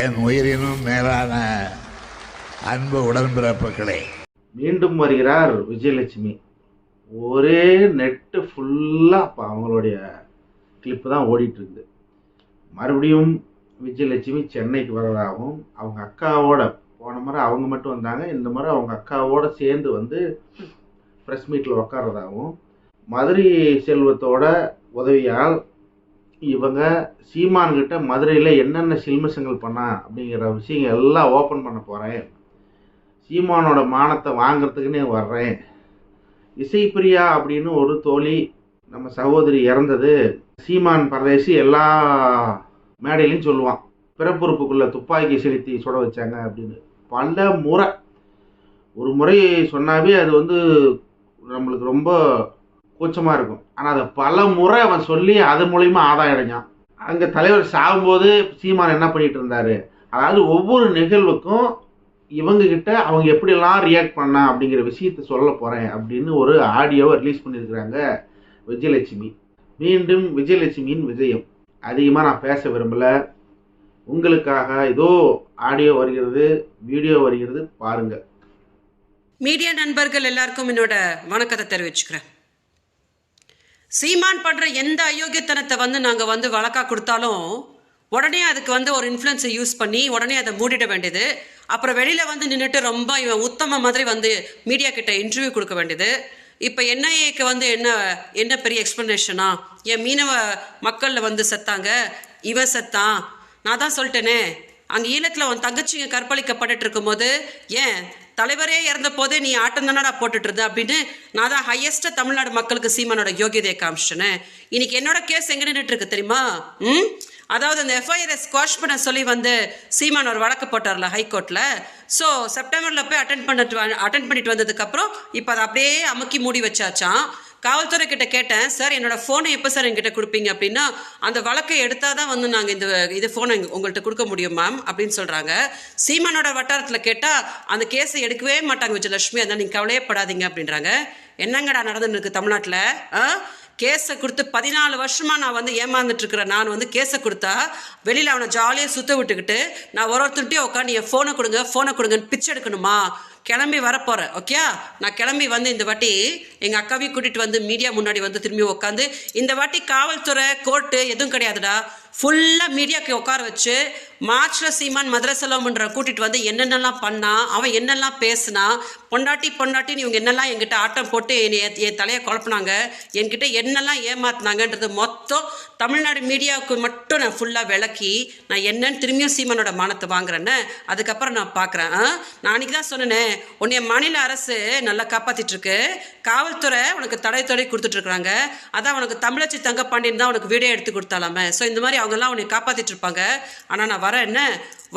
என் உயிரினும் மேலான அன்பு உடன்பிறப்புகளே. மீண்டும் வருகிறார் விஜயலட்சுமி. ஒரே நெட்டு ஃபுல்லாக இப்போ அவங்களுடைய கிளிப்பு தான் ஓடிட்டு இருக்குது மறுபடியும் விஜயலட்சுமி சென்னைக்கு வர்றதாகவும் அவங்க அக்காவோட போன முறை அவங்க மட்டும் வந்தாங்க இந்த முறை அவங்க அக்காவோட சேர்ந்து வந்து ப்ரெஸ் மீட்டில் உக்காடுறதாகவும் மதுரை செல்வத்தோட உதவியால் இவங்க சீமான்கிட்ட மதுரையில் என்னென்ன சில்மிஷங்கள் பண்ணா அப்படிங்கிற விஷயங்கள் எல்லாம் ஓப்பன் பண்ண போகிறேன் சீமானோட மானத்தை வாங்கிறதுக்குன்னே வர்றேன். இசைப்பிரியா அப்படின்னு ஒரு தோழி நம்ம சகோதரி இறந்தது. சீமான் பரதேசி எல்லா மேடையிலையும் சொல்லுவான். பிறப்புறுப்புக்குள்ளே துப்பாக்கி செலுத்தி சுட வச்சாங்க அப்படின்னு. பல முறை. ஒரு முறை சொன்னாவே அது வந்து நம்மளுக்கு ரொம்ப கூச்சமாக இருக்கும். ஆனால் அதை பல முறை அவன் சொல்லி அது மூலயமா ஆதாயம் அடைஞ்சான். அங்கே தலைவர் சாகும்போது சீமான் என்ன பண்ணிட்டு இருந்தாரு? அதாவது ஒவ்வொரு நிகழ்வுக்கும் இவங்கக்கிட்ட அவங்க எப்படியெல்லாம் ரியாக்ட் பண்ணா அப்படிங்கிற விஷயத்த சொல்ல போகிறேன் அப்படின்னு ஒரு ஆடியோவை ரிலீஸ் பண்ணியிருக்கிறாங்க விஜயலட்சுமி. மீண்டும் விஜயலட்சுமியின் விஜயம். அதிகமாக நான் பேச விரும்பலை. உங்களுக்காக ஏதோ ஆடியோ வருகிறது வீடியோ வருகிறது பாருங்கள் மீடியா நண்பர்கள் எல்லாருக்கும் என்னோட வணக்கத்தை தெரிவிச்சுக்கிறேன். சீமான் பண்ற எந்த அயோக்கியத்தனத்தை வந்து நாங்க வந்து வழக்கா கொடுத்தாலும் உடனே அதுக்கு வந்து ஒரு இன்ஃப்ளூயன்ஸை யூஸ் பண்ணி உடனே அதை மூடிட வேண்டியது. அப்புறம் வெளியில வந்து நின்றுட்டு ரொம்ப இவன் உத்தம மாதிரி வந்து மீடியா கிட்ட இன்டர்வியூ கொடுக்க வேண்டியது. இப்போ என்ஐஏக்கு வந்து என்ன என்ன பெரிய எக்ஸ்பிளனேஷனா என் மீனவ மக்களில் வந்து செத்தாங்க. இவன் செத்தான். நான் தான் சொல்லிட்டேனே. அங்கே ஈழத்தில் உன் தங்கச்சிங்க கற்பழிக்கப்பட்டுட்டு இருக்கும்போது ஏன் தலைவரே இறந்த போதே நீ ஆட்டம் தானடா போட்டுட்டு இருந்த அப்படின்னு நான் தான் ஹையஸ்ட்டாக தமிழ்நாடு மக்களுக்கு சீமானோட யோகியதையை காமிச்சிட்டேனே. இன்னைக்கு என்னோட கேஸ் எங்கே நின்றுட்டு இருக்கு தெரியுமா? ம்? அதாவது அந்த எஃப்ஐஆரை ஸ்குவாஷ் பண்ண சொல்லி வந்து சீமான் ஒரு வழக்கு போட்டார்ல ஹைகோர்ட்டில் ஸோ செப்டம்பரில் போய் அட்டன் பண்ணிட்டு அட்டன் பண்ணிட்டு வந்ததுக்கப்புறம் இப்போ அதை அப்படியே அமுக்கி மூடி வச்சாச்சான் காவல்துறை கிட்ட கேட்டேன் சார் என்னோட ஃபோனை எப்போ சார் என்கிட்ட கொடுப்பீங்க? அப்படின்னா அந்த வழக்கை எடுத்தால் தான் வந்து நாங்கள் இந்த இது ஃபோனை உங்கள்கிட்ட கொடுக்க முடியும் மேம் அப்படின்னு சொல்கிறாங்க சீமானோட வட்டாரத்தில் கேட்டால் அந்த கேஸை எடுக்கவே மாட்டாங்க விஜயலட்சுமி. அதனால் நீங்கள் கவலையே படாதீங்க அப்படின்றாங்க. என்னங்கடா நடந்துன்னு தமிழ்நாட்டில்? ஆ? கேஸை கொடுத்து பதினாலு வருஷமாக நான் வந்து ஏமாந்துட்டு நான் வந்து கேஸை கொடுத்தா வெளியில் அவனை ஜாலியாக சுத்த விட்டுக்கிட்டு நான் ஒரு ஒருத்தர்கிட்டயும் உட்காந்து என் ஃபோனை கொடுங்க ஃபோனை கொடுங்கன்னு பிச்சை எடுக்கணுமா? கிளம்பி வரப்போகிறேன் ஓகே நான் கிளம்பி வந்து இந்த வாட்டி எங்கள் அக்காவையும் கூட்டிகிட்டு வந்து மீடியா முன்னாடி வந்து திரும்பி உட்காந்து இந்த வாட்டி காவல்துறை கோர்ட்டு எதுவும் கிடையாதுடா. ஃபுல்லாக மீடியாவுக்கு உட்கார வச்சு மார்ச்ல சீமான் மதுரை செல்வம்ன்ற கூட்டிகிட்டு வந்து என்னென்னலாம் பண்ணா அவன் என்னெல்லாம் பேசினா பொண்டாட்டி பொண்டாட்டின்னு இவங்க என்னெல்லாம் என்கிட்ட ஆட்டம் போட்டு என்னை என் என் தலையை குழப்பினாங்க என்கிட்ட என்னெல்லாம் ஏமாத்தினாங்கன்றது மொத்தம் தமிழ்நாடு மீடியாவுக்கு மட்டும் நான் ஃபுல்லாக விளக்கி நான் என்னன்னு திரும்பியும் சீமானோட மானத்தை வாங்குறேன்னு அதுக்கப்புறம் நான் பார்க்குறேன் நான் அன்றைக்கி தான் சொன்னேனே உன்னைய மாநில அரசு நல்லா காப்பாற்றிட்டு இருக்கு காவல்துறை உனக்கு தடை தடை கொடுத்துட்ருக்குறாங்க அதான் உனக்கு தமிழச்சி தங்கப்பாண்டியன் தான் உனக்கு வீடியோ எடுத்து கொடுத்தாலாமே. ஸோ இந்த மாதிரி அவங்கெல்லாம் உன்னை காப்பாற்றிட்டு இருப்பாங்க ஆனால் நான் வரேன் என்ன?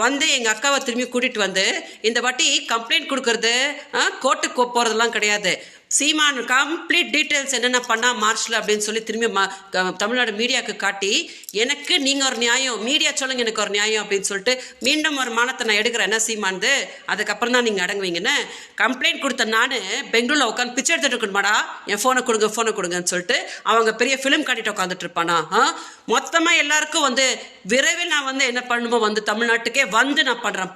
வந்து எங்கள் அக்காவை திரும்பி கூட்டிகிட்டு வந்து இந்த வாட்டி கம்ப்ளைண்ட் கொடுக்கறது கோர்ட்டுக்கு போகிறதெல்லாம் கிடையாது. சீமான் கம்ப்ளீட் டீட்டெயில்ஸ் என்னென்ன பண்ணால் மார்ச்சில் அப்படின்னு சொல்லி திரும்பி ம- க- தமிழ்நாடு மீடியாவுக்கு காட்டி எனக்கு நீங்கள் ஒரு நியாயம் மீடியா சொல்லுங்க எனக்கு ஒரு நியாயம் அப்படின்னு சொல்லிட்டு மீண்டும் ஒரு மானத்தை நான் எடுக்கிறேன். என்ன சீமான்து? அதுக்கப்புறம் தான் நீங்கள் அடங்குவீங்கன்னு. கம்ப்ளைண்ட் கொடுத்த நான் பெங்களூரில் உட்காந்து பிச்சை எடுத்துகிட்டு இருக்கணுமாடா? என் ஃபோனை கொடுங்க ஃபோனை கொடுங்கன்னு சொல்லிட்டு அவங்க பெரிய ஃபிலிம் காட்டிட்டு உட்காந்துட்டு இருப்பானா? மொத்தமாக எல்லாருக்கும் வந்து விரைவில் நான் வந்து என்ன பண்ணுமோ வந்து தமிழ்நாட்டுக்கே வந்து நான் பண்ணுறேன்